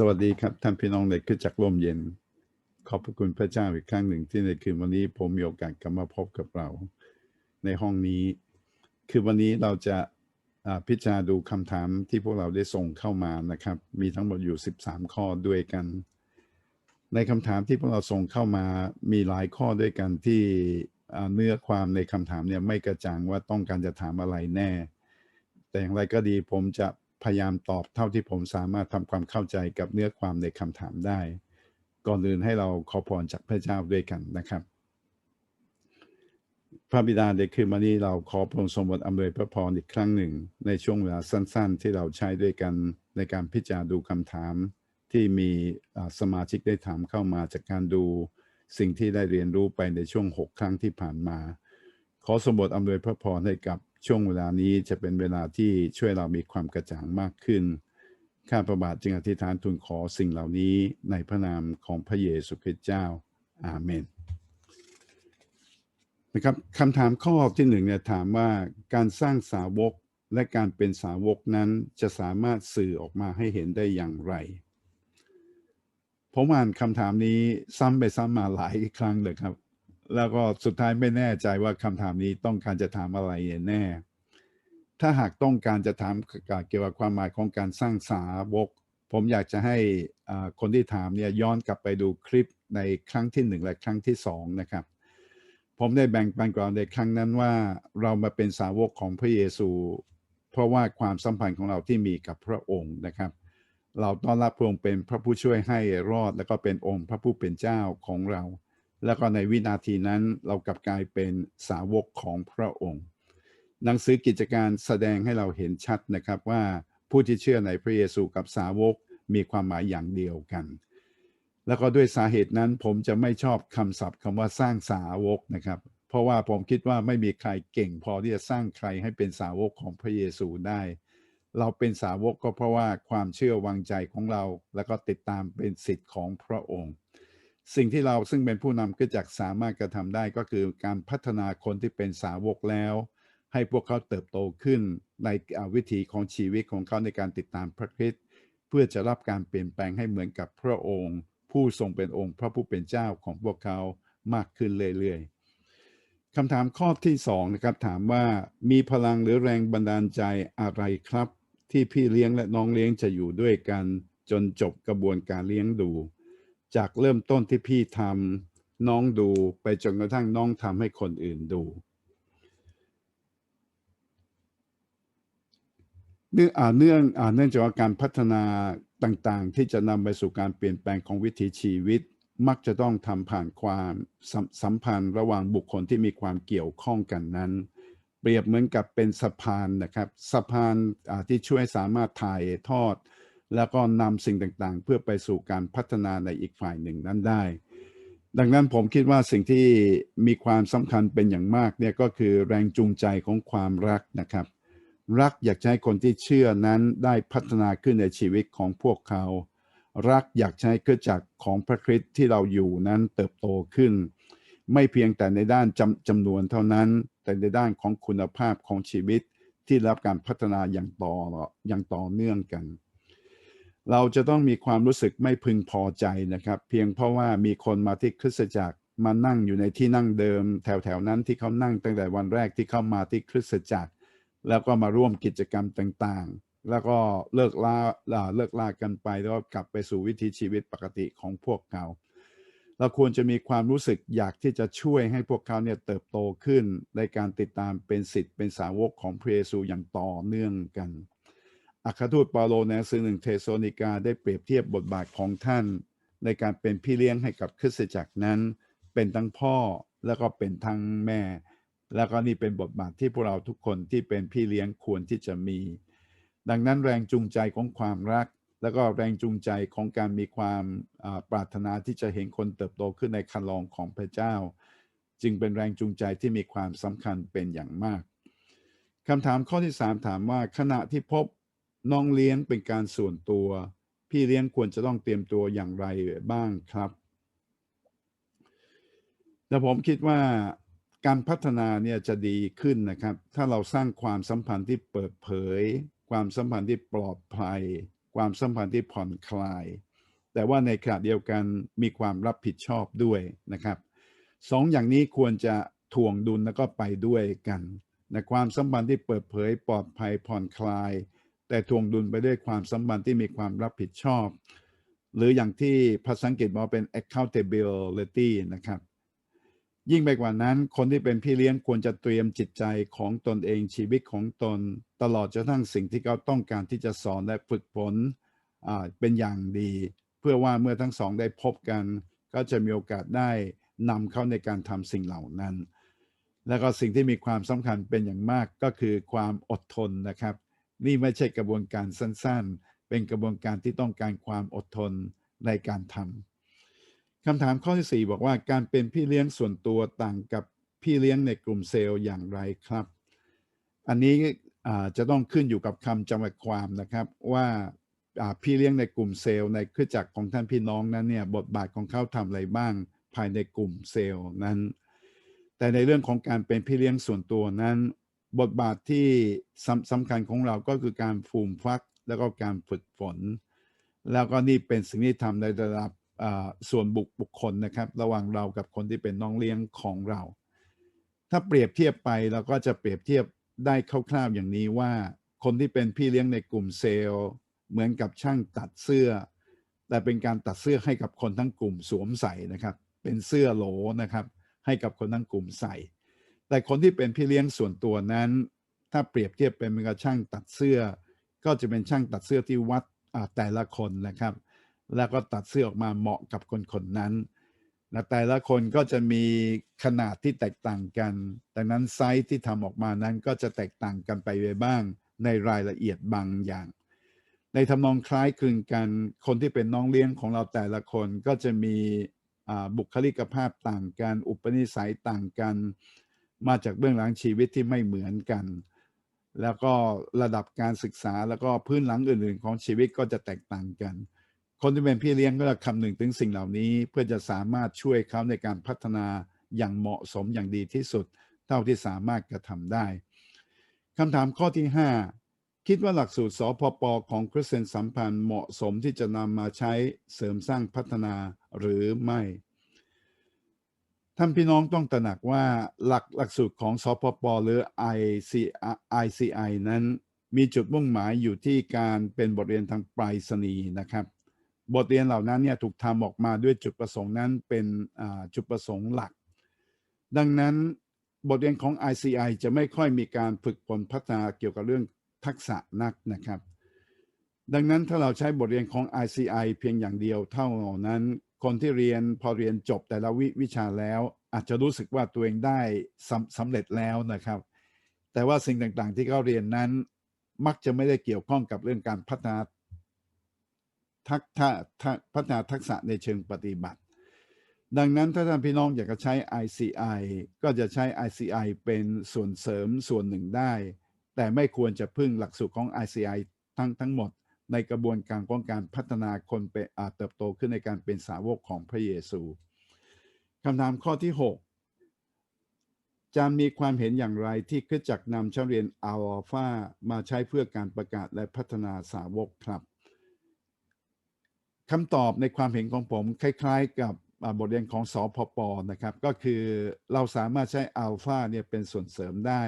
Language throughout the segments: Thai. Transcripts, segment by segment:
สวัสดีครับ ท่านพี่น้องในขึ้นจากลมเย็น ขอบพระคุณพระเจ้าอีกครั้งหนึ่งที่ในคืนวันนี้ผมมีโอกาสกลับมาพบกับเรา ในห้องนี้ คือวันนี้เราจะพิจารณาดูคำถามที่พวกเราได้ส่งเข้ามานะครับ มีทั้งหมดอยู่ 13 ข้อด้วยกัน ในคำถามที่พวกเราส่งเข้ามามีหลายข้อด้วยกันที่เนื้อความในคำถามเนี่ยไม่กระจ่างว่าต้องการจะถามอะไรแน่ แต่อย่างไรก็ดีผมจะ พยายามตอบเท่าที่ผมสามารถทำความเข้าใจกับเนื้อความในคำถามได้ ก่อนอื่นให้เราขอพรจากพระเจ้าด้วยกันนะครับ พระบิดาในคืนวันนี้เราขอพระองค์ทรงโปรดอำนวยพระพรอีกครั้งหนึ่ง ในช่วงเวลาสั้น ๆ ที่เราใช้ด้วยกันในการพิจารณาดูคำถามที่มีสมาชิกได้ถามเข้ามาจากการดูสิ่งที่ได้เรียนรู้ไปในช่วง 6 ครั้งที่ผ่านมา ขอสมบทอำนวยพระพรให้กับ ช่วงเวลานี้จะเป็นเวลาที่ช่วยเรามีความกระจ่างมากขึ้น ข้าพระบาทจึงอธิษฐานทูลขอสิ่งเหล่านี้ในพระนามของพระเยซูคริสต์เจ้า อาเมนนะครับคำถามข้อที่หนึ่งเนี่ยถามว่าการสร้างสาวกและการเป็นสาวกนั้นจะสามารถสื่อออกมาให้เห็นได้อย่างไร ผมอ่านคำถามนี้ซ้ำไปซ้ำมาหลายครั้งเลยครับ แล้วก็สุดท้ายไม่แน่ใจว่าคำถามนี้ต้องการจะถามอะไรแน่ ถ้าหากต้องการจะถามเกี่ยวกับความหมายของการสร้างสาวก ผมอยากจะให้คนที่ถามเนี่ยย้อนกลับไปดูคลิปในครั้งที่หนึ่งและครั้งที่สองนะครับ ผมได้แบ่งปันกล่าวในครั้งนั้นว่าเรามาเป็นสาวกของพระเยซู เพราะว่าความสัมพันธ์ของเราที่มีกับพระองค์นะครับ เราต้อนรับพระองค์เป็นพระผู้ช่วยให้รอด แล้วก็เป็นองค์พระผู้เป็นเจ้าของเรา แล้วก็ในวินาทีนั้นเรากลับกลายเป็นสาวกของพระองค์ หนังสือกิจการแสดงให้เราเห็นชัดนะครับว่าผู้ที่เชื่อในพระเยซูกับสาวกมีความหมายอย่างเดียวกัน แล้วก็ด้วยสาเหตุนั้นผมจะไม่ชอบคำศัพท์คำว่าสร้างสาวกนะครับ เพราะว่าผมคิดว่าไม่มีใครเก่งพอที่จะสร้างใครให้เป็นสาวกของพระเยซูได้ เราเป็นสาวกก็เพราะว่าความเชื่อวางใจของเรา แล้วก็ติดตามเป็นสิทธิ์ของพระองค์ สิ่งที่เราซึ่งเป็นผู้นำก็จักสามารถกระทำได้ก็คือการพัฒนาคนที่เป็นสาวกแล้ว ให้พวกเขาเติบโตขึ้นในวิถีของชีวิตของเขาในการติดตามพระคริสต์เพื่อจะรับการเปลี่ยนแปลงให้เหมือนกับพระองค์ ผู้ทรงเป็นองค์พระผู้เป็นเจ้าของพวกเขามากขึ้นเรื่อยๆคำถามข้อที่สองนะครับถามว่ามีพลังหรือแรงบันดาลใจอะไรครับ ที่พี่เลี้ยงและน้องเลี้ยงจะอยู่ด้วยกัน จนจบกระบวนการเลี้ยงดู จากเริ่มต้นที่พี่ทำน้องดูไปจนกระทั่งน้องทำให้คนอื่นดูเนื่องอ่าเนื่องอ่าเนื่องจากการพัฒนาต่างๆ ที่จะนำไปสู่การเปลี่ยนแปลงของวิถีชีวิต มักจะต้องทำผ่านความสัมสัมพันธ์ระหว่างบุคคลที่มีความเกี่ยวข้องกันนั้น เปรียบเหมือนกับเป็นสะพานนะครับ สะพานที่ช่วยสามารถถ่ายทอด แล้วก็นำสิ่งต่างๆ เพื่อไปสู่การพัฒนาในอีกฝ่ายหนึ่งนั้นได้ ดังนั้นผมคิดว่าสิ่งที่มีความสำคัญเป็นอย่างมากเนี่ยก็คือแรงจูงใจของความรักนะครับ รักอยากให้คนที่เชื่อนั้นได้พัฒนาขึ้นในชีวิตของพวกเขา รักอยากให้เครือจักรของพระคริสต์ที่เราอยู่นั้นเติบโตขึ้น ไม่เพียงแต่ในด้านจำจำนวนเท่านั้น แต่ในด้านของคุณภาพของชีวิตที่รับการพัฒนาอย่างต่ออย่างต่อเนื่องกัน เราจะต้องมีความรู้สึกไม่พึงพอใจนะครับ เพียงเพราะว่ามีคนมาที่คริสตจักรมานั่งอยู่ในที่นั่งเดิม แถวๆนั้นที่เขานั่งตั้งแต่วันแรกที่เข้ามาที่คริสตจักร แล้วก็มาร่วมกิจกรรมต่างๆ แล้วก็เลิกลาอ่าเลิกลากันไปแล้วก็กลับไปสู่วิถีชีวิตปกติของพวกเขาเราควรจะมีความรู้สึกอยากที่จะช่วยให้พวกเขาเนี่ยเติบโตขึ้นในการติดตามเป็นสิทธิ์เป็นสาวกของพระเยซูอย่างต่อเนื่องกัน อัครทูตเปาโลในหนังสือหนึ่งเทสโซนิกาได้เปรียบเทียบบทบาทของท่าน ในการเป็นพี่เลี้ยงให้กับคริสตจักรนั้น เป็นทั้งพ่อแล้วก็เป็นทั้งแม่ แล้วก็นี่เป็นบทบาทที่พวกเราทุกคนที่เป็นพี่เลี้ยงควรที่จะมี ดังนั้นแรงจูงใจของความรัก แล้วก็แรงจูงใจของการมีความปรารถนาที่จะเห็นคนเติบโตขึ้นในคันลองของพระเจ้า จึงเป็นแรงจูงใจที่มีความสำคัญเป็นอย่างมากคำถามข้อที่สามถามว่าขณะที่พบ น้องเลี้ยงเป็นการส่วนตัว พี่เลี้ยงควรจะต้องเตรียมตัวอย่างไรบ้างครับแต่ผมคิดว่าการพัฒนาเนี่ยจะดีขึ้นนะครับ ถ้าเราสร้างความสัมพันธ์ที่เปิดเผย ความสัมพันธ์ที่ปลอดภัย ความสัมพันธ์ที่ผ่อนคลาย แต่ว่าในขณะเดียวกันมีความรับผิดชอบด้วยนะครับสองอย่างนี้ควรจะถ่วงดุลแล้วก็ไปด้วยกันในความสัมพันธ์ที่เปิดเผยปลอดภัยผ่อนคลาย แต่ถ่วงดุลไปด้วยความสัมพันธ์ที่มีความรับผิดชอบ หรืออย่างที่ภาษาอังกฤษบอกเป็น accountability นะครับ ยิ่งไปกว่านั้น คนที่เป็นพี่เลี้ยงควรจะเตรียมจิตใจของตนเองชีวิตของตน ตลอดจนทั้งสิ่งที่เขาต้องการที่จะสอนและฝึกฝนเป็นอย่างดี เพื่อว่าเมื่อทั้งสองได้พบกัน ก็จะมีโอกาสได้นำเข้าในการทำสิ่งเหล่านั้น แล้วก็สิ่งที่มีความสำคัญเป็นอย่างมากก็คือความอดทนนะครับ นี่ไม่ใช่กระบวนการสั้นๆ เป็นกระบวนการที่ต้องการความอดทนในการทำคำถามข้อที่4บอกว่าการเป็นพี่เลี้ยงส่วนตัวต่างกับพี่เลี้ยงในกลุ่มเซลล์อย่างไรครับ อันนี้จะต้องขึ้นอยู่กับคำจำกัดความนะครับว่าอ่าพี่เลี้ยงในกลุ่มเซลล์ในเครือจักรของท่านพี่น้องนั้นเนี่ยบทบาทของเขาทำอะไรบ้างภายในกลุ่มเซลล์นั้น แต่ในเรื่องของการเป็นพี่เลี้ยงส่วนตัวนั้น บทบาทที่สำคัญของเราก็คือการฟูมฟักแล้วก็การฝึกฝน แล้วก็นี่เป็นสิ่งที่ทำในระดับส่วนบุคบุคคลนะครับ ระหว่างเรากับคนที่เป็นน้องเลี้ยงของเรา ถ้าเปรียบเทียบไปเราก็จะเปรียบเทียบได้คร่าวๆอย่างนี้ว่า คนที่เป็นพี่เลี้ยงในกลุ่มเซลล์ เหมือนกับช่างตัดเสื้อ แต่เป็นการตัดเสื้อให้กับคนทั้งกลุ่มสวมใส่นะครับ เป็นเสื้อโหลนะครับ ให้กับคนทั้งกลุ่มใส่ แต่คนที่เป็นพี่เลี้ยงส่วนตัวนั้น ถ้าเปรียบเทียบเป็นเหมือนกับช่างตัดเสื้อ ก็จะเป็นช่างตัดเสื้อที่วัดอ่าแต่ละคนนะครับ แล้วก็ตัดเสื้อออกมาเหมาะกับคนคนนั้นและแต่ละคนก็จะมีขนาดที่แตกต่างกัน ดังนั้นไซส์ที่ทำออกมานั้นก็จะแตกต่างกันไปบ้างในรายละเอียดบางอย่าง ในทำนองคล้ายคลึงกัน คนที่เป็นน้องเลี้ยงของเราแต่ละคนก็จะมีอ่าบุคลิกภาพต่างกัน อุปนิสัยต่างกัน มาจากเบื้องหลังชีวิตที่ไม่เหมือนกัน แล้วก็ระดับการศึกษาแล้วก็พื้นหลังอื่นๆ ของชีวิตก็จะแตกต่างกัน คนที่เป็นพี่เลี้ยงก็จะคำนึงถึงสิ่งเหล่านี้ เพื่อจะสามารถช่วยเขาในการพัฒนาอย่างเหมาะสมอย่างดีที่สุด เท่าที่สามารถกระทำได้คำถามข้อที่ 5 คิดว่าหลักสูตรสพปของคริสเซนสัมพันธ์เหมาะสมที่จะนำมาใช้เสริมสร้างพัฒนาหรือไม่ ท่านพี่น้องต้องตระหนักว่าหลักหลักสูตรของสพปหรือ IC, ICI นั้นมีจุดมุ่งหมายอยู่ที่การเป็นบทเรียนทางปรษณีย์นะครับ บทเรียนเหล่านั้นเนี่ยถูกทำออกมาด้วยจุดประสงค์นั้นเป็นจุดประสงค์หลัก ดังนั้นบทเรียนของ ICI จะไม่ค่อยมีการฝึกฝนพัฒนาเกี่ยวกับเรื่องทักษะนักนะครับ ดังนั้นถ้าเราใช้บทเรียนของ ICI เพียงอย่างเดียวเท่านั้น คนที่เรียนพอเรียนจบแต่ละวิวิชาแล้ว อาจจะรู้สึกว่าตัวเองได้สำสำเร็จแล้วนะครับ แต่ว่าสิ่งต่างๆที่เขาเรียนนั้น มักจะไม่ได้เกี่ยวข้องกับเรื่องการพัฒนาทักษะพัฒนาทักษะในเชิงปฏิบัติ ดังนั้นถ้าท่านพี่น้องอยากจะใช้ ICI ก็จะใช้ ICI เป็นส่วนเสริมส่วนหนึ่งได้ แต่ไม่ควรจะพึ่งหลักสูตรของ ICI ทั้งทั้งหมด ในกระบวนการของการพัฒนาคนเป็นอาเติบโตขึ้นในการเป็นสาวกของพระเยซูคำถามข้อที่ 6จะมีความเห็นอย่างไรที่คริสจักนำชั้นเรียนอัลฟามาใช้เพื่อการประกาศและพัฒนาสาวกครับคำตอบในความเห็นของผมคล้ายๆกับบทเรียนของสอพปนะครับ ก็คือเราสามารถใช้อัลฟาเนี่ยเป็นส่วนเสริมได้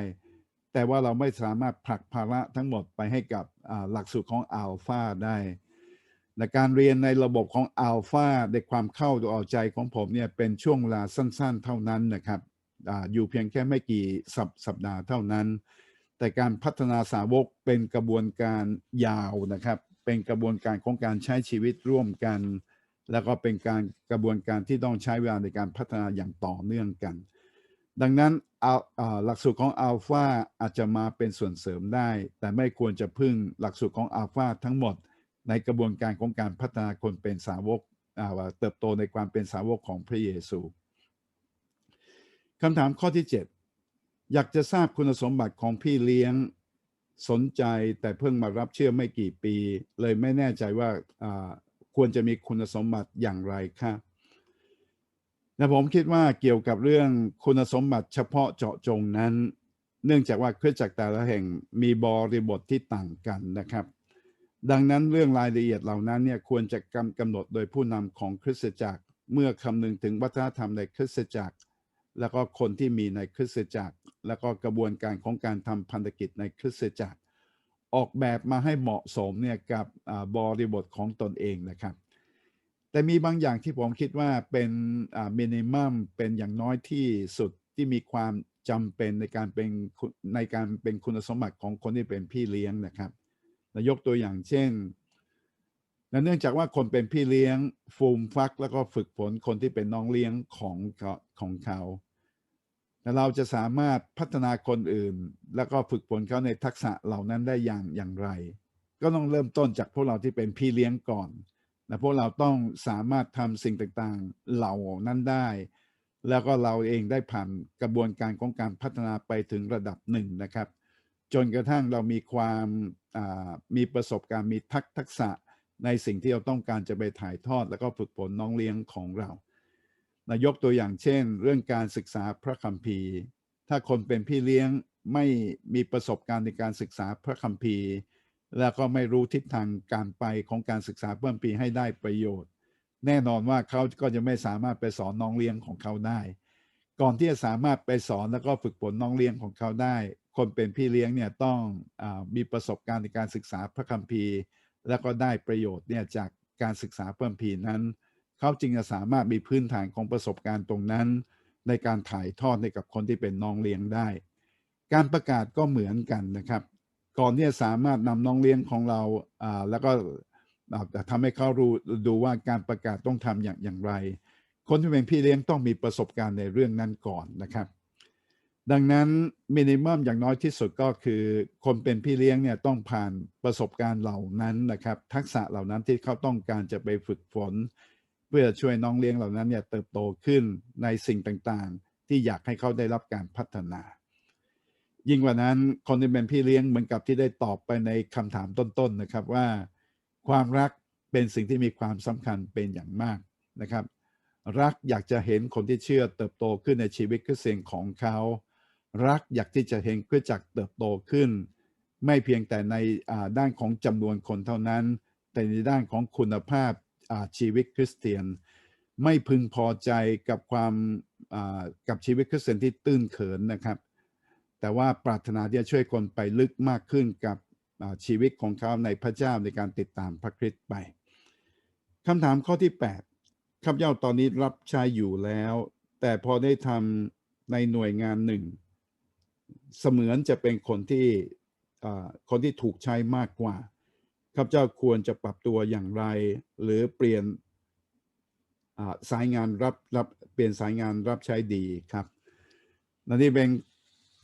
แต่ว่าเราไม่สามารถผลักภาระทั้งหมดไปให้กับหลักสูตรของอัลฟาได้ในการเรียนในระบบของอัลฟาในความเข้าอกใจของผมเนี่ยเป็นช่วงเวลาสั้นๆ เท่านั้นนะครับออยู่เพียงแค่ไม่กี่สัปสปดาห์เท่านั้น แต่การพัฒนาสาวกเป็นกระบวนการยาวนะครับ เป็นกระบวนการของการใช้ชีวิตร่วมกัน แล้วก็เป็นการกระบวนการที่ต้องใช้เวลาในการพัฒนาอย่างต่อเนื่องกัน ดังนั้นเอาหลักสูตรของอัลฟาอาจจะมาเป็นส่วนเสริมได้ แต่ไม่ควรจะพึ่งหลักสูตรของอัลฟาทั้งหมด ในกระบวนการของการพัฒนาคนเป็นสาวกาเติบโตในความเป็นสาวกของพระเยซูคำถามข้อที่ 7 อยากจะทราบคุณสมบัติของพี่เลี้ยงสนใจแต่เพิ่งมารับเชื่อไม่กี่ปี เลยไม่แน่ใจว่าอ่าควรจะมีคุณสมบัติอย่างไรคะ และผมคิดว่าเกี่ยวกับเรื่องคุณสมบัติเฉพาะเจาะจงนั้น เนื่องจากว่าเครือจักรแต่ละแห่งมีบริบทที่ต่างกันนะครับ ดังนั้นเรื่องรายละเอียดเหล่านั้นเนี่ยควรจะกำกำหนดโดยผู้นำของคริสตจักร เมื่อคำนึงถึงวัฒนธรรมในคริสตจักร แล้วก็คนที่มีในคริสตจักร แล้วก็กระบวนการของการทำพันธกิจในคริสตจักร ออกแบบมาให้เหมาะสมเนี่ยกับอ่าบริบทของตนเองนะครับ แต่มีบางอย่างที่ผมคิดว่าเป็นมินิมัมเป็นอย่างน้อยที่สุดที่มีความจำเป็นในการเป็นในการเป็นคุณสมบัติของคนที่เป็นพี่เลี้ยงนะครับนะยกตัวอย่างเช่นนะเนื่องจากว่าคนเป็นพี่เลี้ยงฟูมฟัก แล้วก็ฝึกฝนคนที่เป็นน้องเลี้ยงของขาของเขาแต่เราจะสามารถพัฒนาคนอื่น แล้วก็ฝึกฝนเขาในทักษะเหล่านั้นได้อย่างอย่างไร ก็ต้องเริ่มต้นจากพวกเราที่เป็นพี่เลี้ยงก่อน นะพวกเราต้องสามารถทำสิ่งต่างๆเหล่านั้นได้ แล้วก็เราเองได้ผ่านกระบวนการของการพัฒนาไปถึงระดับหนึ่งนะครับ จนกระทั่งเรามีความมีประสบการณ์มีทักทักษะในสิ่งที่เราต้องการจะไปถ่ายทอด แล้วก็ฝึกฝนน้องเลี้ยงของเรานายกตัวอย่างเช่น เรื่องการศึกษาพระคัมภีร์ ถ้าคนเป็นพี่เลี้ยงไม่มีประสบการณ์ในการศึกษาพระคัมภีร์ แล้วก็ไม่รู้ทิศทางการไปของการศึกษาเพิ่มปีให้ได้ประโยชน์ แน่นอนว่าเขาก็จะไม่สามารถไปสอนน้องเลี้ยงของเขาได้ ก่อนที่จะสามารถไปสอนแล้วก็ฝึกฝนน้องเลี้ยงของเขาได้ คนเป็นพี่เลี้ยงเนี่ยต้องอมีประสบการณ์ในการศึกษาพระคัมภีร์ แล้วก็ได้ประโยชน์เนี่ยจากการศึกษาเพระคัมภีนั้น เขาจึงจะสามารถมีพื้นฐานของประสบการณ์ตรงนั้น ในการถ่ายทอดให้กับคนที่เป็นน้องเลี้ยงได้ การประกาศก็เหมือนกันนะครับ ก่อนที่จะสามารถนำน้องเลี้ยงของเราอ่าแล้วก็อ่าทำให้เขารู้ดูว่าการประกาศต้องทำอย่างอย่างไร คนที่เป็นพี่เลี้ยงต้องมีประสบการณ์ในเรื่องนั้นก่อนนะครับ ดังนั้นมินิมัมอย่างน้อยที่สุดก็คือ คนเป็นพี่เลี้ยงเนี่ยต้องผ่านประสบการณ์เหล่านั้นนะครับ ทักษะเหล่านั้นที่เขาต้องการจะไปฝึกฝน เพื่อช่วยน้องเลี้ยงเหล่านั้นเนี่ยเติบโตขึ้นในสิ่งต่างๆ ที่อยากให้เขาได้รับการพัฒนา ยิ่งกว่านั้นคนที่เป็นพี่เลี้ยงเหมือนกับที่ได้ตอบไปในคำถามต้นๆนะครับว่า ความรักเป็นสิ่งที่มีความสำคัญเป็นอย่างมากนะครับ รักอยากจะเห็นคนที่เชื่อเติบโตขึ้นในชีวิตคริสเตียนของเขา รักอยากที่จะเห็นคริสตจักรเติบโตขึ้น ไม่เพียงแต่ในด้านของจำนวนคนเท่านั้น แต่ในด้านของคุณภาพชีวิตคริสเตียน ไม่พึงพอใจกับความกับชีวิตคริสเตียนที่ตื้นเขินนะครับ แต่ว่าปรารถนาที่จะช่วยคนไปลึกมากขึ้นกับชีวิตของเขาในพระเจ้าในการติดตามพระคริสต์ไปคำถามข้อที่ 8ข้าพเจ้าตอนนี้รับใช้อยู่แล้ว แต่พอได้ทำในหน่วยงานหนึ่ง เสมือนจะเป็นคนที่คนที่ถูกใช้มากกว่าข้าพเจ้าควรจะปรับตัวอย่างไร หรือเปลี่ยนสายงานรับรับเปลี่ยนสายงานรับใช้ดีครับและนี่เป็น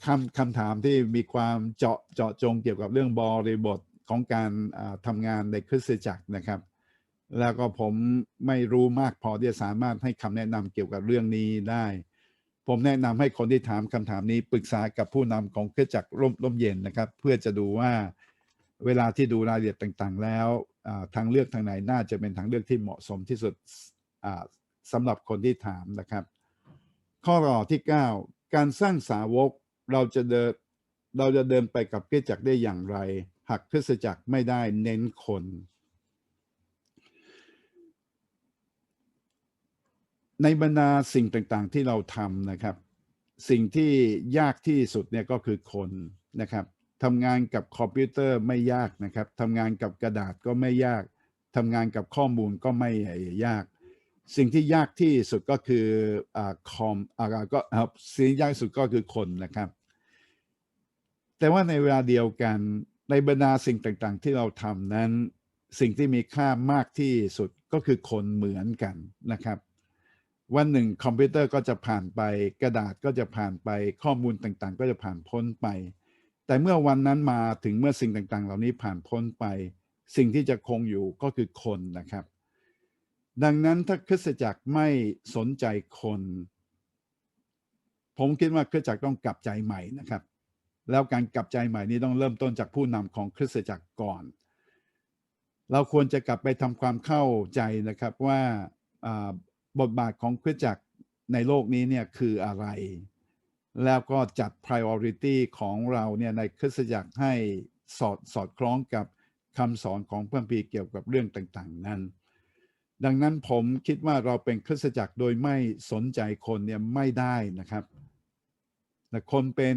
คำคำถามที่มีความเจาะเจาะจงเกี่ยวกับเรื่องบริบทของการทำงานในคริสตจักรนะครับ แล้วก็ผมไม่รู้มากพอที่จะสามารถให้คำแนะนำเกี่ยวกับเรื่องนี้ได้ ผมแนะนำให้คนที่ถามคำถามนี้ปรึกษากับผู้นำของคริสตจักรร่มร่มเย็นนะครับ เพื่อจะดูว่าเวลาที่ดูรายละเอียดต่างๆ แล้วทางเลือกทางไหนน่าจะเป็นทางเลือกที่เหมาะสมที่สุดสำหรับคนที่ถามนะครับ ข้อที่ 9 การสร้างสาวก เราจะเดินเราจะเดินไปกับคริสตจักรได้อย่างไร หากคริสตจักรไม่ได้เน้นคน ในบรรดาสิ่งต่างๆที่เราทำนะครับ สิ่งที่ยากที่สุดเนี่ยก็คือคนนะครับทำงานกับคอมพิวเตอร์ไม่ยากนะครับทำงานกับกระดาษก็ไม่ยากทำงานกับข้อมูลก็ไม่ยาก สิ่งที่ยากที่สุดก็คืออ่าคอมอ่าก็ครับสิ่งยากสุดก็คือคนนะครับ แต่ว่าในเวลาเดียวกันในบรรดาสิ่งต่างๆ ที่เราทำนั้น สิ่งที่มีค่ามากที่สุดก็คือคนเหมือนกันนะครับ วันหนึ่งคอมพิวเตอร์ก็จะผ่านไป กระดาษก็จะผ่านไปข้อมูลต่างๆ ก็จะผ่านพ้นไป แต่เมื่อวันนั้นมาถึงเมื่อสิ่งต่างๆ เหล่านี้ผ่านพ้นไป สิ่งที่จะคงอยู่ก็คือคนนะครับ ดังนั้นถ้าคริสตจักรไม่สนใจคน ผมคิดว่าคริสตจักรต้องกลับใจใหม่นะครับ แล้วการกลับใจใหม่นี้ต้องเริ่มต้นจากผู้นำของคริสตจักรก่อน เราควรจะกลับไปทำความเข้าใจนะครับว่าบทบาทของคริสตจักรในโลกนี้เนี่ยคืออะไร แล้วก็จัด priority ของเราเนี่ยในคริสตจักรให้สอดสอดคล้องกับคำสอนของพระคัมภีร์เกี่ยวกับเรื่องต่างๆ นั้น ดังนั้นผมคิดว่าเราเป็นคริสตจักรโดยไม่สนใจคนเนี่ยไม่ได้นะครับแต่คนเป็น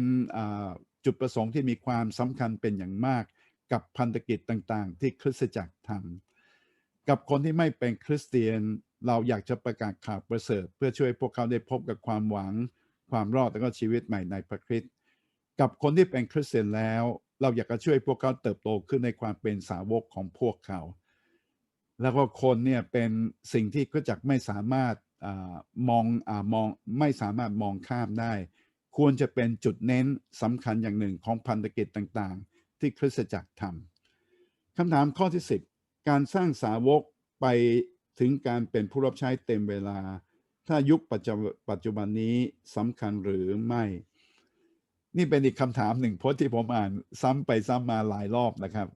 จุดประสงค์ที่มีความสำคัญเป็นอย่างมาก กับพันธกิจต่างๆ ที่คริสตจักรทำกับคนที่ไม่เป็นคริสเตียนเราอยากจะประกาศข่าวประเสริฐ เพื่อช่วยพวกเขาได้พบกับความหวัง ความรอดและก็ชีวิตใหม่ในพระคริสต์กับคนที่เป็นคริสเตียนแล้ว เราอยากจะช่วยพวกเขาเติบโตขึ้นในความเป็นสาวกของพวกเขา แล้วก็คนเนี่ยเป็นสิ่งที่คริสตจักรไม่สามารถอมองอมองไม่สามารถมองข้ามได้ ควรจะเป็นจุดเน้นสำคัญอย่างหนึ่งของพันธกิจต่างๆ ที่คริสตจักรทำคำถามข้อที่ 10 การสร้างสาวกไปถึงการเป็นผู้รับใช้เต็มเวลา ถ้ายุคปัจจุบันนี้สำคัญหรือไม่ นี่เป็นอีกคำถามหนึ่งโพสต์ที่ผมอ่านซ้ำไปซ้ำมาหลายรอบนะครับ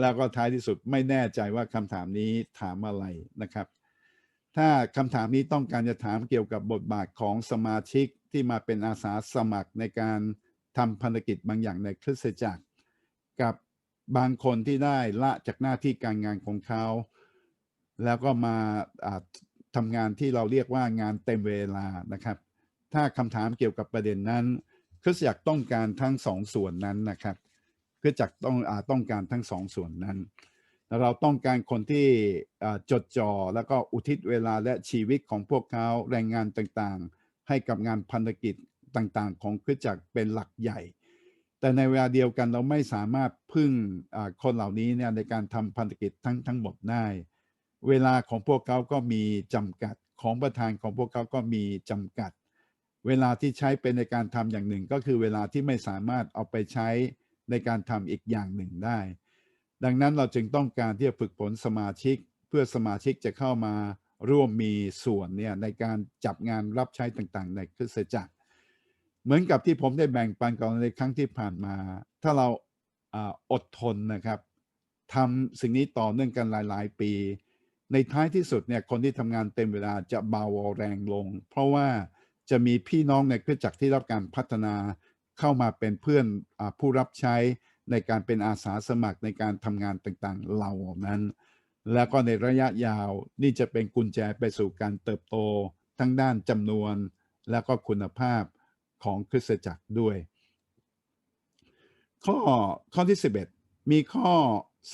แล้วก็ท้ายที่สุดไม่แน่ใจว่าคำถามนี้ถามอะไรนะครับ ถ้าคำถามนี้ต้องการจะถามเกี่ยวกับบทบาทของสมาชิกที่มาเป็นอาสาสมัครในการทำพันธกิจบางอย่างในคริสตจักร กับบางคนที่ได้ละจากหน้าที่การงานของเขา แล้วก็มาอ่าทำงานที่เราเรียกว่างานเต็มเวลานะครับ ถ้าคำถามเกี่ยวกับประเด็นนั้นคริสตจักรต้องการทั้งสองส่วนนั้นนะครับคริสตจักรต้องอต้องการทั้งสองส่วนนั้น เราต้องการคนที่จดจ่อแล้วก็อุทิศเวลาและชีวิตของพวกเขาแรงงานต่างๆ ให้กับงานพันธกิจต่างๆ ของคริสตจักรเป็นหลักใหญ่ แต่ในเวลาเดียวกันเราไม่สามารถพึ่งคนเหล่านี้เนี่ยในการทำพันธกิจทั้งทั้งหมดได้ เวลาของพวกเขาก็มีจำกัดของประธานของพวกเขาก็มีจำกัด เวลาที่ใช้เป็นในการทำอย่างหนึ่ง ก็คือเวลาที่ไม่สามารถเอาไปใช้ในการทำอีกอย่างหนึ่งได้ ดังนั้นเราจึงต้องการที่จะฝึกฝนสมาชิก เพื่อสมาชิกจะเข้ามาร่วมมีส่วนเนี่ยในการจับงานรับใช้ต่างๆ ในคริสตจักร เหมือนกับที่ผมได้แบ่งปันก่อนในครั้งที่ผ่านมา ถ้าเราอดทนนะครับทำสิ่งนี้ต่อเนื่องกันหลายๆ ปี ในท้ายที่สุดเนี่ยคนที่ทำงานเต็มเวลาจะเบาแรงลง เพราะว่าจะมีพี่น้องในคริสตจักรที่รับการพัฒนาเข้ามาเป็นเพื่อนอผู้รับใช้ ในการเป็นอาสาสมัครในการทำงานต่างๆ เหล่านั้น แล้วก็ในระยะยาวนี่จะเป็นกุญแจไปสู่การเติบโต ทั้งด้านจำนวน และก็คุณภาพของคริสตจักรด้วย ข้อข้อที่ 11 มีข้อ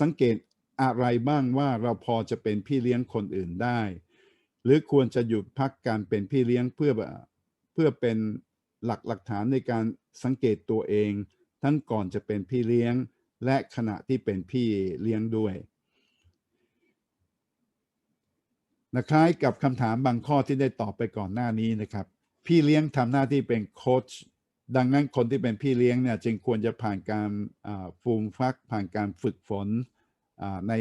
สังเกตอะไรบ้างว่าเราพอจะเป็นพี่เลี้ยงคนอื่นได้ หรือควรจะหยุดพักการเป็นพี่เลี้ยงเพื่อเพื่อเป็นหลักหลักฐานในการสังเกตตัวเอง ทั้งก่อนจะเป็นพี่เลี้ยง และขณะที่เป็นพี่เลี้ยงด้วยนะคล้ายกับคำถามบางข้อที่ได้ตอบไปก่อนหน้านี้นะครับ พี่เลี้ยงทำหน้าที่เป็นโค้ชดังนั้นคนที่เป็นพี่เลี้ยงเนี่ยจึงควรจะผ่านการฟูมฟัก ผ่านการฝึกฝนใน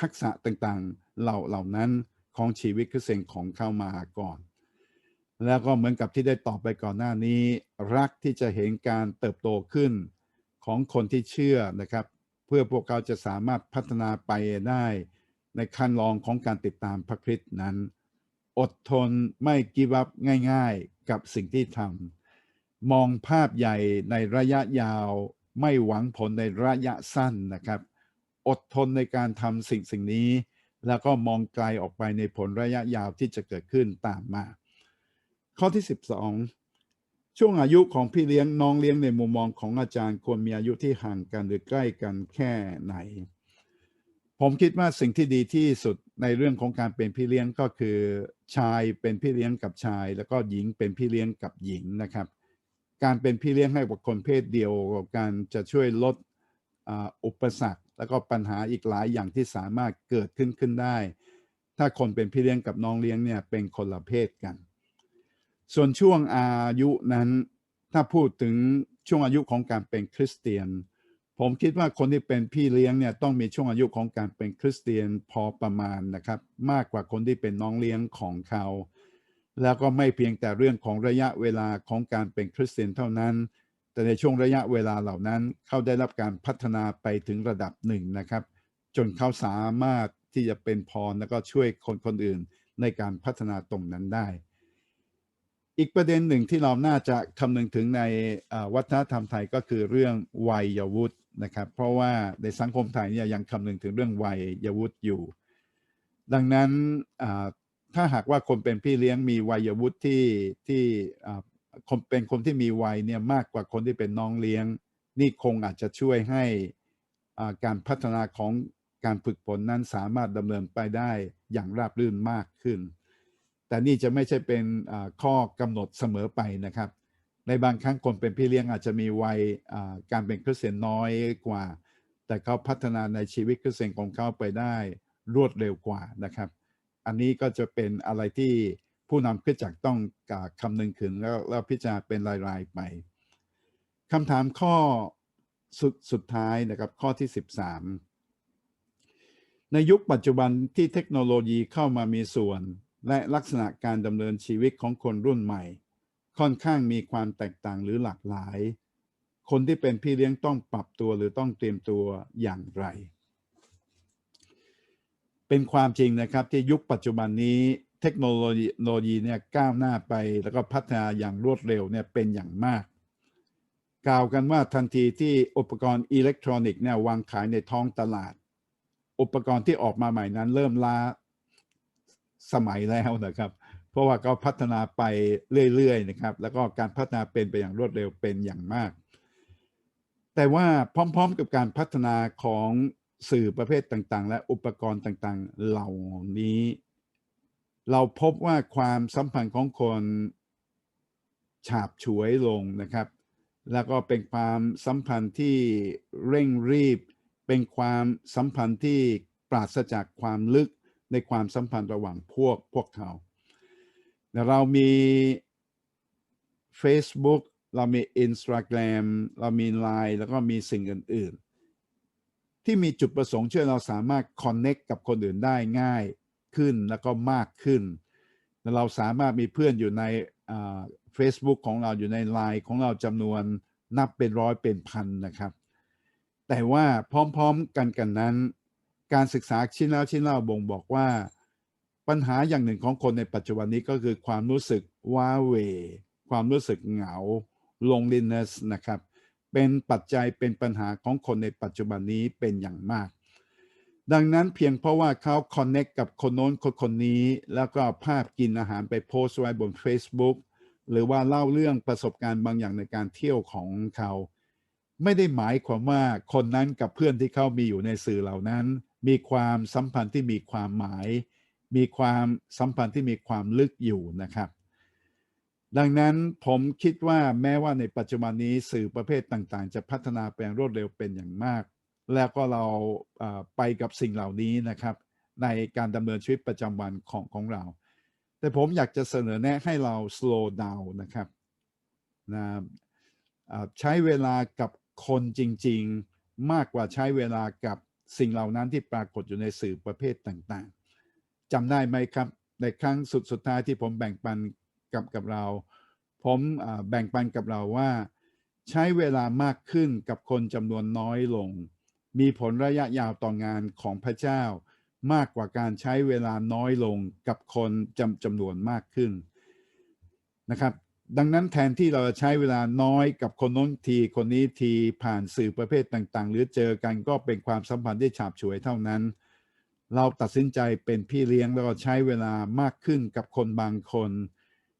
ทักษะต่างๆเหล่าเหล่านั้นของชีวิตคือเสียงของเข้ามาก่อน แล้วก็เหมือนกับที่ได้ตอบไปก่อนหน้านี้ รักที่จะเห็นการเติบโตขึ้นของคนที่เชื่อนะครับ เพื่อพวกเขาจะสามารถพัฒนาไปได้ในขั้นรองของการติดตามพระคริสต์นั้น อดทนไม่กีบับง่าย ๆกับสิ่งที่ทำมองภาพใหญ่ในระยะยาว ไม่หวังผลในระยะสั้นนะครับ อดทนในการทำสิ่งสิ่งนี้ แล้วก็มองไกลออกไปในผลระยะยาวที่จะเกิดขึ้นตามมา ข้อที่ 12 ช่วงอายุของพี่เลี้ยงน้องเลี้ยงในมุมมองของอาจารย์ควรมีอายุที่ห่างกันหรือใกล้กันแค่ไหน ผมคิดว่าสิ่งที่ดีที่สุดในเรื่องของการเป็นพี่เลี้ยงก็คือชายเป็นพี่เลี้ยงกับชาย แล้วก็หญิงเป็นพี่เลี้ยงกับหญิงนะครับ การเป็นพี่เลี้ยงให้กับคนเพศเดียวกันจะช่วยลดอุปสรรค แล้วก็ปัญหาอีกหลายอย่างที่สามารถเกิดขึ้นขึ้นได้ ถ้าคนเป็นพี่เลี้ยงกับน้องเลี้ยงเนี่ยเป็นคนละเพศกัน ส่วนช่วงอายุนั้น ถ้าพูดถึงช่วงอายุของการเป็นคริสเตียน ผมคิดว่าคนที่เป็นพี่เลี้ยงเนี่ยต้องมีช่วงอายุของการเป็นคริสเตียนพอประมาณนะครับ มากกว่าคนที่เป็นน้องเลี้ยงของเขา แล้วก็ไม่เพียงแต่เรื่องของระยะเวลาของการเป็นคริสเตียนเท่านั้น แต่ในช่วงระยะเวลาเหล่านั้น เขาได้รับการพัฒนาไปถึงระดับหนึ่งนะครับ จนเขาสามารถที่จะเป็นพรแล้วก็ช่วยคนคนอื่นในการพัฒนาตรงนั้นได้ อีกประเด็นหนึ่งที่เราน่าจะคำนึงถึงในวัฒนธรรมไทยก็คือเรื่องวัยวุฒินะครับ เพราะว่าในสังคมไทยเนี่ยยังคำนึงถึงเรื่องวัยวุฒิอยู่ ดังนั้นถ้าหากว่าคนเป็นพี่เลี้ยงมีวัยวุฒิที่ที่คนเป็นคนที่มีวัยเนี่ยมากกว่าคนที่เป็นน้องเลี้ยง นี่คงอาจจะช่วยให้การพัฒนาของการฝึกฝนนั้นสามารถดำเนินไปได้อย่างราบรื่นมากขึ้น แต่นี่จะไม่ใช่เป็นข้อกำหนดเสมอไปนะครับ ในบางครั้งคนเป็นพี่เลี้ยงอาจจะมีวัยการเป็นคริสเตียนน้อยกว่า แต่เขาพัฒนาในชีวิตคริสเตียนของเขาไปได้รวดเร็วกว่านะครับ อันนี้ก็จะเป็นอะไรที่ผู้นำคริสตจักรต้องกาคำนึงถึงแล้วแล้วพิจารณาเป็นรายๆไปคำถามข้อสุดสุดท้ายนะครับข้อที่ 13 ในยุคปัจจุบันที่เทคโนโลยีเข้ามามีส่วน และลักษณะการดำเนินชีวิตของคนรุ่นใหม่ ค่อนข้างมีความแตกต่างหรือหลากหลาย คนที่เป็นพี่เลี้ยงต้องปรับตัวหรือต้องเตรียมตัวอย่างไร เป็นความจริงนะครับที่ยุคปัจจุบันนี้เทคโนโลยีโลยีเนี่ยก้าวหน้าไปแล้วก็พัฒนาอย่างรวดเร็วเนี่ยเป็นอย่างมาก กล่าวกันว่าทันทีที่อุปกรณ์อิเล็กทรอนิกส์เนี่ยวางขายในท้องตลาด อุปกรณ์ที่ออกมาใหม่นั้นเริ่มล้า สมัยแล้วนะครับ เพราะว่าเขาพัฒนาไปเรื่อยๆนะครับ แล้วก็การพัฒนาเป็นไปอย่างรวดเร็วเป็นอย่างมาก แต่ว่าพร้อมๆกับการพัฒนาของสื่อประเภทต่างๆ และอุปกรณ์ต่างๆ เหล่านี้ เราพบว่าความสัมพันธ์ของคนฉาบฉวยลงนะครับ แล้วก็เป็นความสัมพันธ์ที่เร่งรีบ เป็นความสัมพันธ์ที่ปราศจากความลึก ในความสัมพันธ์ระหว่างพวกพวกเขาเรามี Facebook เรามี Instagram เรามี Line แล้วก็มีสิ่งอื่น ๆ ที่มีจุดประสงค์ช่วยเราสามารถ connect กับคนอื่นได้ง่ายขึ้นแล้วก็มากขึ้น เราสามารถมีเพื่อนอยู่ใน Facebook ของเราอยู่ใน Line ของเราจำนวนนับเป็นร้อยเป็นพันนะครับ แต่ว่าพร้อม ๆ กันกันนั้น การศึกษาชิ้นแล้วชิ้นเล่าบ่งบอกว่า ปัญหาอย่างหนึ่งของคนในปัจจุบันนี้ก็คือความรู้สึกว้าเหวความรู้สึกเหงา loneliness นะครับ เป็นปัจจัยเป็นปัญหาของคนในปัจจุบันนี้เป็นอย่างมาก ดังนั้นเพียงเพราะว่าเขา connect กับคนโน้นคนคนนี้ แล้วก็ภาพกินอาหารไปโพสต์ไว้บน Facebook หรือว่าเล่าเรื่องประสบการณ์บางอย่างในการเที่ยวของเขา ไม่ได้หมายความว่าคนนั้นกับเพื่อนที่เขามีอยู่ในสื่อเหล่านั้น มีความสัมพันธ์ที่มีความหมาย มีความสัมพันธ์ที่มีความลึกอยู่นะครับ ดังนั้นผมคิดว่าแม้ว่าในปัจจุบันนี้สื่อประเภทต่างๆ จะพัฒนาไปอย่างรวดเร็วเป็นอย่างมาก แล้วก็เราไปกับสิ่งเหล่านี้นะครับ ในการดำเนินชีวิตประจำวันของของเรา แต่ผมอยากจะเสนอแนะให้เรา slow down นะครับนะใช้เวลากับคนจริง ๆ มากกว่าใช้เวลากับ สิ่งเหล่านั้นที่ปรากฏอยู่ในสื่อประเภทต่างๆจำได้ไหมครับ ในครั้งสุดสุดท้ายที่ผมแบ่งปันกับกับเรา ผมแบ่งปันกับเราว่า ใช้เวลามากขึ้นกับคนจำนวนน้อยลง มีผลระยะยาวต่องานของพระเจ้ามากกว่าการใช้เวลาน้อยลงกับคนจำจำนวนมากขึ้นนะครับ ดังนั้นแทนที่เราจะใช้เวลาน้อยกับคนน้นทีคนนี้ทีผ่านสื่อประเภทต่างๆ หรือเจอกันก็เป็นความสัมพันธ์ที่ฉาบฉวยเท่านั้น เราตัดสินใจเป็นพี่เลี้ยงแล้วก็ใช้เวลามากขึ้นกับคนบางคน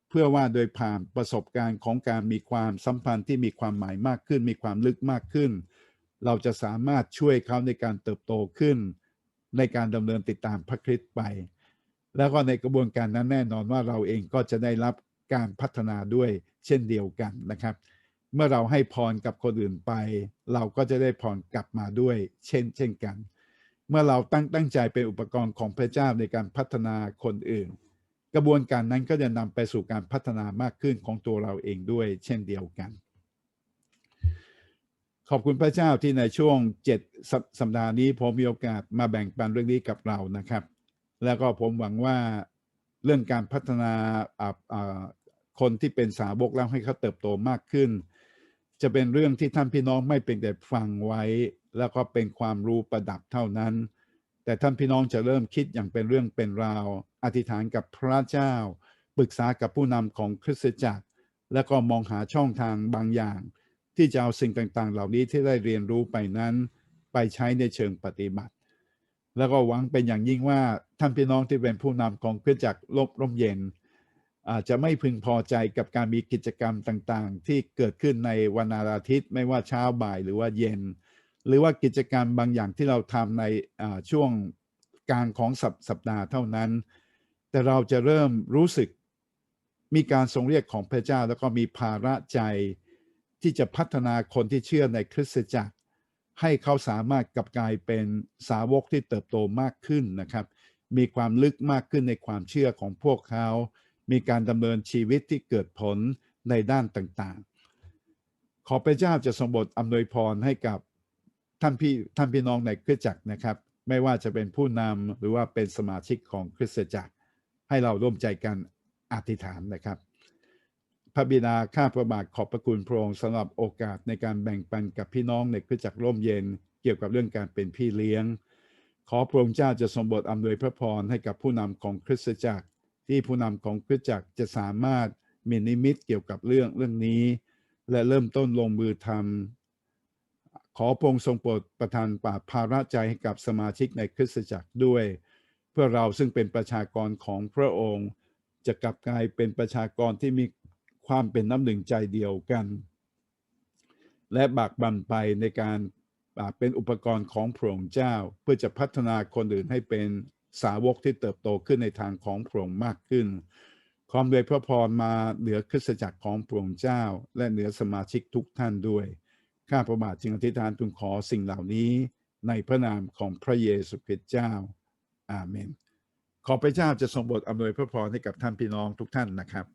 เพื่อว่าโดยผ่านประสบการณ์ของการมีความสัมพันธ์ที่มีความหมายมากขึ้น มีความลึกมากขึ้น เราจะสามารถช่วยเขาในการเติบโตขึ้น ในการดำเนินติดตามพระคริสต์ไปแล้วก็ในกระบวนการนั้นแน่นอนว่าเราเองก็จะได้รับ การพัฒนาด้วยเช่นเดียวกันนะครับ เมื่อเราให้พรกับคนอื่นไป เราก็จะได้พรกลับมาด้วย เช่น เช่นกัน เมื่อเราตั้งตั้งใจเป็นอุปกรณ์ของพระเจ้าในการพัฒนาคนอื่น กระบวนการนั้นก็จะนำไปสู่การพัฒนามากขึ้นของตัวเราเองด้วย เช่นเดียวกัน ขอบคุณพระเจ้าที่ในช่วง 7 สัปสัปดาห์นี้ผมมีโอกาสมาแบ่งปันเรื่องนี้กับเรานะครับ แล้วก็ผมหวังว่า เรื่องการพัฒนาคนที่เป็นสาวกแล้วให้เขาเติบโตมากขึ้น จะเป็นเรื่องที่ท่านพี่น้องไม่เป็นแต่ฟังไว้ แล้วก็เป็นความรู้ประดับเท่านั้น แต่ท่านพี่น้องจะเริ่มคิดอย่างเป็นเรื่องเป็นราว อธิษฐานกับพระเจ้า ปรึกษากับผู้นำของคริสตจักร แล้วก็มองหาช่องทางบางอย่าง ที่จะเอาสิ่งต่างๆ เหล่านี้ที่ได้เรียนรู้ไปนั้น ไปใช้ในเชิงปฏิบัติ แล้วก็หวังเป็นอย่างยิ่งว่าท่านพี่น้องที่เป็นผู้นำของเครือจักรลบร่มเย็น อาจจะไม่พึงพอใจกับการมีกิจกรรมต่างๆ ที่เกิดขึ้นในวันอาทิตย์ ไม่ว่าเช้าบ่ายหรือว่าเย็น หรือว่ากิจกรรมบางอย่างที่เราทำในช่วงกลางของสัปสปดาห์เท่านั้น แต่เราจะเริ่มรู้สึกมีการทรงเรียกของพระเจ้า แล้วก็มีภาระใจที่จะพัฒนาคนที่เชื่อในคริสตจักร ให้เขาสามารถกลับกลายเป็นสาวกที่เติบโตมากขึ้นนะครับ มีความลึกมากขึ้นในความเชื่อของพวกเขา มีการดำเนินชีวิตที่เกิดผลในด้านต่างๆ ขอพระเจ้าจะทรงโปรดอำนวยพรให้กับท่านพี่ท่านพี่น้องในคริสตจักรนะครับ ไม่ว่าจะเป็นผู้นำหรือว่าเป็นสมาชิกของคริสตจักร ให้เราร่วมใจกันอธิษฐานนะครับ พระบิดาข้าพระบาทขอบพระคุณพระองค์สำหรับโอกาสในการแบ่งปันกับพี่น้องในคริสตจักรร่มเย็น เกี่ยวกับเรื่องการเป็นพี่เลี้ยง ขอพระองค์เจ้าจะทรงโปรดอำนวยพระพรให้กับผู้นำของคริสตจักร ที่ผู้นำของคริสตจักรจะสามารถมีนิมิตเกี่ยวกับเรื่องเรื่องนี้ และเริ่มต้นลงมือทำขอพระองค์ทรงโปรดประทานปาภาระใจให้กับสมาชิกในคริสตจักรด้วย เพื่อเราซึ่งเป็นประชากรของพระองค์ จะกลับกลายเป็นประชากรที่มี ความเป็นน้ำหนึ่งใจเดียวกัน และบากบั่นไปในการเป็นอุปกรณ์ของพระองค์เจ้า เพื่อจะพัฒนาคนอื่นให้เป็นสาวกที่เติบโตขึ้นในทางของพระองค์มากขึ้น ความโดวยพระพรมาเหนือคริสตจักรของพระองค์เจ้า และเหนือสมาชิกทุกท่านด้วย ข้าพระบาทจึงอธิษฐานทูลขอสิ่งเหล่านี้ในพระนามของพระเยซูคริสต์เจ้า อาเมน ขอพระเจ้าจะทรงโปรดอำนวยพระพรให้กับท่านพี่น้องทุกท่านนะครับ